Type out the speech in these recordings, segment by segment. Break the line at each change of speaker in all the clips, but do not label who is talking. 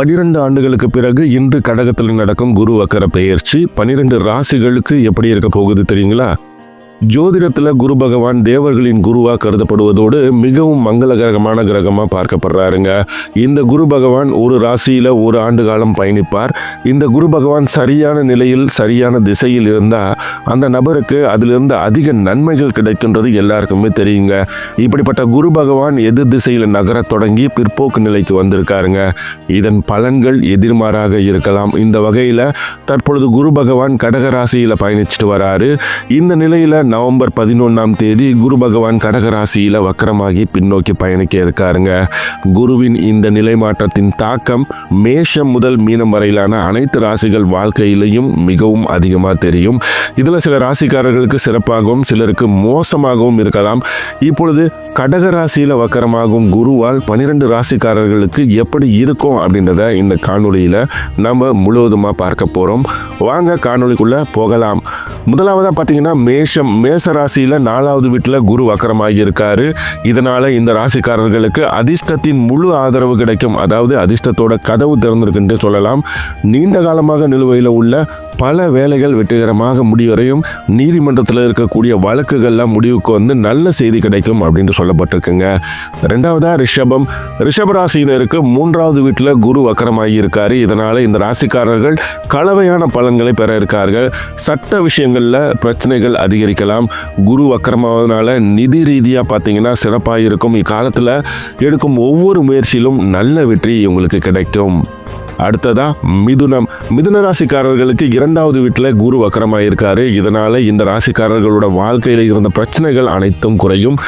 பனிரெண்டு ஆண்டுகளுக்கு பிறகு இன்று கடகத்தில் நடக்கும் குரு வக்கர பெயர்ச்சி பனிரெண்டு ராசிகளுக்கு எப்படி இருக்க போகுது தெரியுங்களா? ஜோதிடத்தில் குரு பகவான் தேவர்களின் குருவாக கருதப்படுவதோடு மிகவும் மங்களகரமான கிரகமாக பார்க்கப்படுறாருங்க. இந்த குரு பகவான் ஒரு ராசியில் ஒரு ஆண்டு காலம் பயணிப்பார். இந்த குரு பகவான் சரியான நிலையில் சரியான திசையில் இருந்தால் அந்த நபருக்கு அதிலிருந்து அதிக நன்மைகள் கிடைக்கின்றது எல்லாருக்குமே தெரியுங்க. இப்படிப்பட்ட குரு பகவான் எதிர் திசையில் நகரத் தொடங்கி பிற்போக்கு நிலைக்கு வந்திருக்காருங்க. இதன் பலன்கள் எதிர்மாறாக இருக்கலாம். இந்த வகையில் தற்பொழுது குரு பகவான் கடக ராசியில் பயணிச்சுட்டு வராரு. இந்த நிலையில் நவம்பர் பதினொன்றாம் தேதி குரு பகவான் கடகராசியில் வக்கரமாகி பின்னோக்கி பயணிக்க இருக்காருங்க. குருவின் இந்த நிலை மாற்றத்தின் தாக்கம் மேஷம் முதல் மீனம் வரையிலான அனைத்து ராசிகள் வாழ்க்கையிலையும் மிகவும் அதிகமாக தெரியும். இதில் சில ராசிக்காரர்களுக்கு சிறப்பாகவும் சிலருக்கு மோசமாகவும் இருக்கலாம். இப்பொழுது கடக ராசியில் வக்கரமாகும் குருவால் பனிரெண்டு ராசிக்காரர்களுக்கு எப்படி இருக்கும் அப்படின்றத இந்த காணொலியில் நம்ம முழுவதுமாக பார்க்க போகிறோம் வாங்க காணொலிக்குள்ளே போகலாம். முதலாவதாக பார்த்தீங்கன்னா மேஷம் மேச ராசியில் நாலாவது வீட்டில் குரு வக்கரமாகி இருக்காரு இதனால் இந்த ராசிக்காரர்களுக்கு அதிர்ஷ்டத்தின் முழு ஆதரவு கிடைக்கும். அதாவது அதிர்ஷ்டத்தோட கதவு திறந்திருக்குன்ட்டு சொல்லலாம். நீண்ட காலமாக நிலுவையில் உள்ள பல வேலைகள் வெற்றிகரமாக முடிவரையும் நீதிமன்றத்தில் இருக்கக்கூடிய வழக்குகள்லாம் முடிவுக்கு வந்து நல்ல செய்தி கிடைக்கும் அப்படின்னு சொல்லப்பட்டிருக்குங்க. ரெண்டாவதாக ரிஷபம். ரிஷபராசியினருக்கு மூன்றாவது வீட்டில் குரு வக்கரமாகி இருக்காரு. இதனால் இந்த ராசிக்காரர்கள் கலவையான பலன்களை பெற இருக்கார்கள். சட்ட விஷயங்களில் பிரச்சனைகள் அதிகரிக்கலாம். குரு வக்கரமாவதுனால நிதி ரீதியாக பார்த்தீங்கன்னா சிறப்பாக இருக்கும் இக்காலத்தில் எடுக்கும் ஒவ்வொரு முயற்சியிலும் நல்ல வெற்றி இவங்களுக்கு கிடைக்கும். அடுத்ததா மிதுனம். மிதுன ராசிக்காரர்களுக்கு இரண்டாவது வீட்டில் குரு வக்கரமாக இருக்காரு இதனால இந்த ராசிக்காரர்களோட வாழ்க்கையில் இருந்த பிரச்சனைகள் அனைத்தும் குறையும்.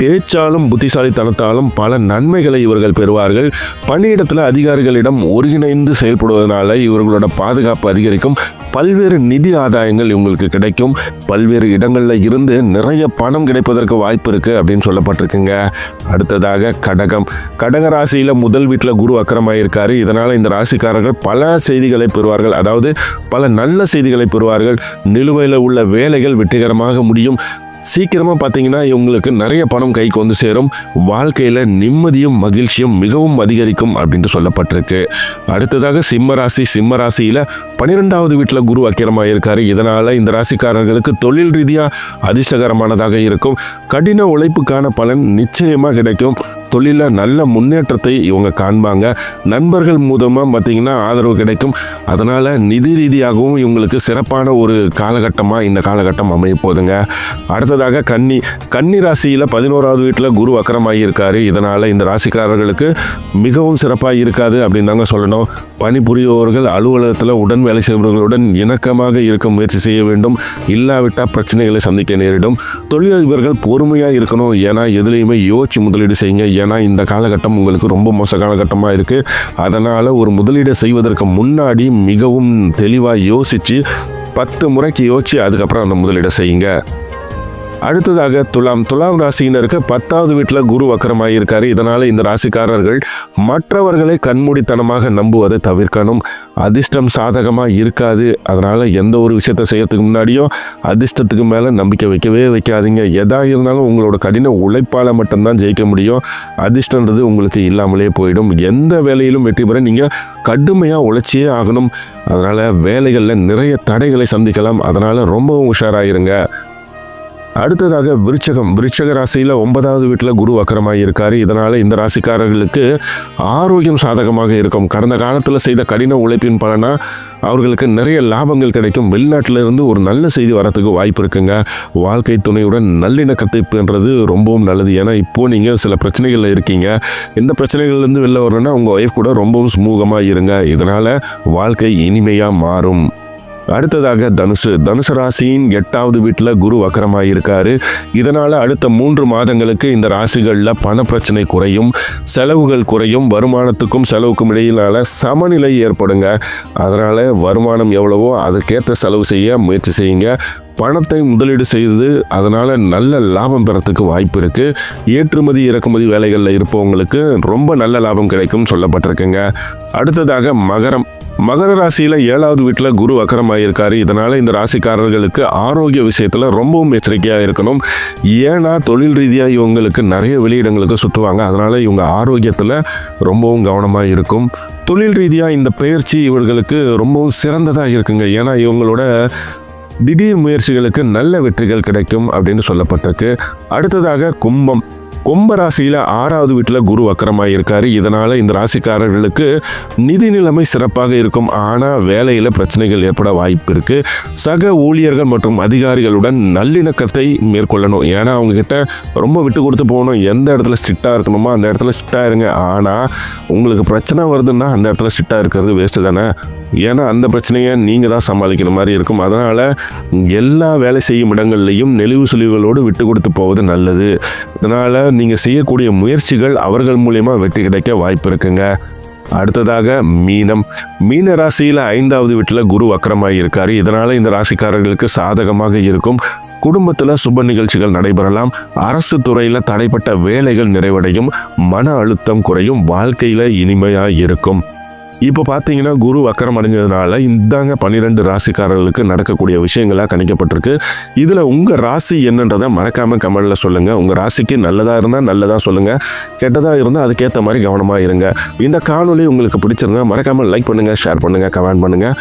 பேச்சாலும் புத்திசாலித்தனத்தாலும் பல நன்மைகளை இவர்கள் பெறுவார்கள். பணியிடத்தில் அதிகாரிகளிடம் ஒருங்கிணைந்து செயல்படுவதனால இவர்களோட பாதுகாப்பு அதிகரிக்கும். பல்வேறு நிதி ஆதாயங்கள் இவங்களுக்கு கிடைக்கும். பல்வேறு இடங்களில் இருந்து நிறைய பணம் கிடைப்பதற்கு வாய்ப்பு இருக்குது அப்படின்னு சொல்லப்பட்டிருக்குங்க. அடுத்ததாக கடகம். கடக ராசியில் முதல் வீட்டில் குரு அக்கிரமாக இருக்காரு இதனால் இந்த ராசிக்காரர்கள் பல செய்திகளை பெறுவார்கள். அதாவது பல நல்ல செய்திகளை பெறுவார்கள். நிலுவையில் உள்ள வேலைகள் வெற்றிகரமாக முடியும். சீக்கிரமாக பார்த்தீங்கன்னா இவங்களுக்கு நிறைய பணம் கைக்கு வந்து சேரும். வாழ்க்கையில் நிம்மதியும் மகிழ்ச்சியும் மிகவும் அதிகரிக்கும் அப்படின்ட்டு சொல்லப்பட்டிருக்கு. அடுத்ததாக சிம்ம ராசி சிம்ம ராசியில் பன்னிரெண்டாவது வீட்டில் குரு அக்கிரமாக இருக்கார் இதனால் இந்த ராசிக்காரர்களுக்கு தொழில் ரீதியாக அதிர்ஷ்டகரமானதாக இருக்கும். கடின உழைப்புக்கான பலன் நிச்சயமாக கிடைக்கும். தொழிலில் நல்ல முன்னேற்றத்தை இவங்க காண்பாங்க. நண்பர்கள் மூலமாக பார்த்திங்கன்னா ஆதரவு கிடைக்கும். அதனால் நிதி ரீதியாகவும் இவங்களுக்கு சிறப்பான ஒரு காலகட்டமாக இந்த காலகட்டம் அமைய போதுங்க அடுத்ததாக கன்னி கன்னி ராசியில் பதினோராவது வீட்டில் குரு அக்கரமாகி இருக்கார். இதனால் இந்த ராசிக்காரர்களுக்கு மிகவும் சிறப்பாக இருக்காது அப்படின்னு தாங்க சொல்லணும். பணிபுரிபவர்கள் அலுவலகத்தில் உடன் வேலை செய்பவர்களுடன் இணக்கமாக இருக்க முயற்சி செய்ய வேண்டும். இல்லாவிட்டால் பிரச்சனைகளை சந்திக்க நேரிடும். தொழிலதிபர்கள் பொறுமையாக இருக்கணும். ஏன்னா எதுலேயுமே யோசிச்சு முதலீடு செய்யுங்க. ஏன்னா இந்த காலகட்டம் உங்களுக்கு ரொம்ப மோச காலகட்டமாக இருக்குது அதனால் ஒரு முதலீடு செய்வதற்கு முன்னாடி மிகவும் தெளிவாக யோசித்து பத்து முறைக்கு யோசிச்சு அதுக்கப்புறம் அந்த முதலீடை செய்யுங்க. அடுத்ததாக துலாம் துலாம் ராசியினருக்கு பத்தாவது வீட்டில் குரு வக்கரமாக இருக்காரு இதனால் இந்த ராசிக்காரர்கள் மற்றவர்களை கண்மூடித்தனமாக நம்புவதை தவிர்க்கணும். அதிர்ஷ்டம் சாதகமாக இருக்காது. அதனால் எந்த ஒரு விஷயத்தை செய்யறதுக்கு முன்னாடியும் அதிர்ஷ்டத்துக்கு மேலே நம்பிக்கை வைக்கவே வைக்காதீங்க. எதாக இருந்தாலும் உங்களோட கடின உழைப்பால் மட்டும்தான் ஜெயிக்க முடியும். அதிர்ஷ்டன்றது உங்களுக்கு இல்லாமலே போயிடும். எந்த வேலையிலும் வெற்றி பெற நீங்கள் கடுமையாக உழைச்சியே ஆகணும். அதனால் வேலைகளில் நிறைய தடைகளை சந்திக்கலாம். அதனால் ரொம்பவும் உஷாராயிருங்க. அடுத்ததாக விருச்சகம். விருச்சக ராசியில் ஒன்பதாவது வீட்டில் குரு வக்கரமாக இருக்கார். இதனால் இந்த ராசிக்காரர்களுக்கு ஆரோக்கியம் சாதகமாக இருக்கும். கடந்த காலத்தில் செய்த கடின உழைப்பின் பலனாக அவர்களுக்கு நிறைய லாபங்கள் கிடைக்கும். வெளிநாட்டிலிருந்து ஒரு நல்ல செய்தி வரத்துக்கு வாய்ப்பு இருக்குங்க. வாழ்க்கை துணையுடன் நல்லிணக்கத்தை ரொம்பவும் நல்லது. ஏன்னா இப்போது நீங்கள் சில பிரச்சனைகளில் இருக்கீங்க. இந்த பிரச்சனைகள்லேருந்து வெளில வரணும்னா உங்கள் ஒய்ஃப் கூட ரொம்பவும் சுமூகமாக இருங்க. இதனால் வாழ்க்கை இனிமையாக மாறும். அடுத்ததாக தனுசு. தனுசு ராசியின் எட்டாவது வீட்டில் குரு வக்கரமாக இருக்காரு இதனால் அடுத்த மூன்று மாதங்களுக்கு இந்த ராசிகளில் பண பிரச்சனை குறையும் செலவுகள் குறையும் வருமானத்துக்கும் செலவுக்கும் இடையிலான சமநிலை ஏற்படுங்க. அதனால் வருமானம் எவ்வளவோ அதுக்கேற்ற செலவு செய்ய முயற்சி செய்யுங்க. பணத்தை முதலீடு செய்து அதனால் நல்ல லாபம் பெறத்துக்கு வாய்ப்பு இருக்குது ஏற்றுமதி இறக்குமதி வேலைகளில் இருப்பவங்களுக்கு ரொம்ப நல்ல லாபம் கிடைக்கும் சொல்லப்பட்டிருக்குங்க. அடுத்ததாக மகரம். மகர ராசியில் ஏழாவது வீட்டில் குரு வக்கரமாயிருக்காரு. இதனால் இந்த ராசிக்காரர்களுக்கு ஆரோக்கிய விஷயத்தில் ரொம்பவும் எச்சரிக்கையாக இருக்கணும். ஏன்னா தொழில் ரீதியாக இவங்களுக்கு நிறைய வெளியிடங்களுக்கு சுற்றுவாங்க. அதனால் இவங்க ஆரோக்கியத்தில் ரொம்பவும் கவனமாக இருக்கும். தொழில் ரீதியாக இந்த பயிற்சி இவர்களுக்கு ரொம்பவும் சிறந்ததாக இருக்குங்க. ஏன்னா இவங்களோட திடீர் முயற்சிகளுக்கு நல்ல வெற்றிகள் கிடைக்கும் அப்படின்னு சொல்லப்பட்டிருக்கு. அடுத்ததாக கும்பம். கும்ப ராசியில் ஆறாவது வீட்டில் குரு வக்கரமாக இருக்காரு. இதனால் இந்த ராசிக்காரர்களுக்கு நிதி நிலைமை சிறப்பாக இருக்கும். ஆனால் வேலையில் பிரச்சனைகள் ஏற்பட வாய்ப்பு இருக்குது சக ஊழியர்கள் மற்றும் அதிகாரிகளுடன் நல்லிணக்கத்தை மேற்கொள்ளணும். ஏன்னா அவங்க கிட்ட ரொம்ப விட்டு கொடுத்து போகணும். எந்த இடத்துல ஸ்ட்ரிக்டாக இருக்கணுமோ அந்த இடத்துல ஸ்ட்ரிக்டாக இருங்க. ஆனால் உங்களுக்கு பிரச்சனை வருதுன்னா அந்த இடத்துல ஸ்ட்ரிக்டாக இருக்கிறது வேஸ்ட்டு தானே? ஏன்னா அந்த பிரச்சனையை நீங்கள் தான் சமாளிக்கிற மாதிரி இருக்கும். அதனால் எல்லா வேலை செய்யும் இடங்கள்லையும் நெளிவு சுழிவுகளோடு விட்டு கொடுத்து போவது நல்லது. இதனால் நீங்கள் செய்யக்கூடிய முயற்சிகள் அவர்கள் மூலயமா வெற்றி கிடைக்க வாய்ப்பு இருக்குங்க. அடுத்ததாக மீனம். மீன ராசியில் ஐந்தாவது வீட்டில் குரு அக்கரமாக இருக்கார். இதனால் இந்த ராசிக்காரர்களுக்கு சாதகமாக இருக்கும். குடும்பத்தில் சுப நிகழ்ச்சிகள் நடைபெறலாம். அரசு துறையில் தடைப்பட்ட வேலைகள் நிறைவடையும். மன அழுத்தம் குறையும். வாழ்க்கையில் இனிமையாக இருக்கும். இப்போ பார்த்தீங்கன்னா குரு வக்கரம் அடைஞ்சதுனால இந்தாங்க பன்னிரெண்டு ராசிக்காரர்களுக்கு நடக்கக்கூடிய விஷயங்களாக கணிக்கப்பட்டிருக்கு. இதில் உங்கள் ராசி என்னன்றதை மறக்காமல் கமெண்டில் சொல்லுங்கள் உங்கள் ராசிக்கு நல்லதாக இருந்தால் நல்லதாக சொல்லுங்கள் கெட்டதாக இருந்தால் அதுக்கேற்ற மாதிரி கவனமாக இருங்க. இந்த காணொளி உங்களுக்கு பிடிச்சிருந்தா மறக்காமல் லைக் பண்ணுங்கள் ஷேர் பண்ணுங்கள் கமெண்ட் பண்ணுங்கள்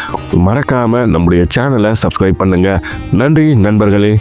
மறக்காமல் நம்முடைய சேனலை சப்ஸ்கிரைப் பண்ணுங்கள் நன்றி நண்பர்களே.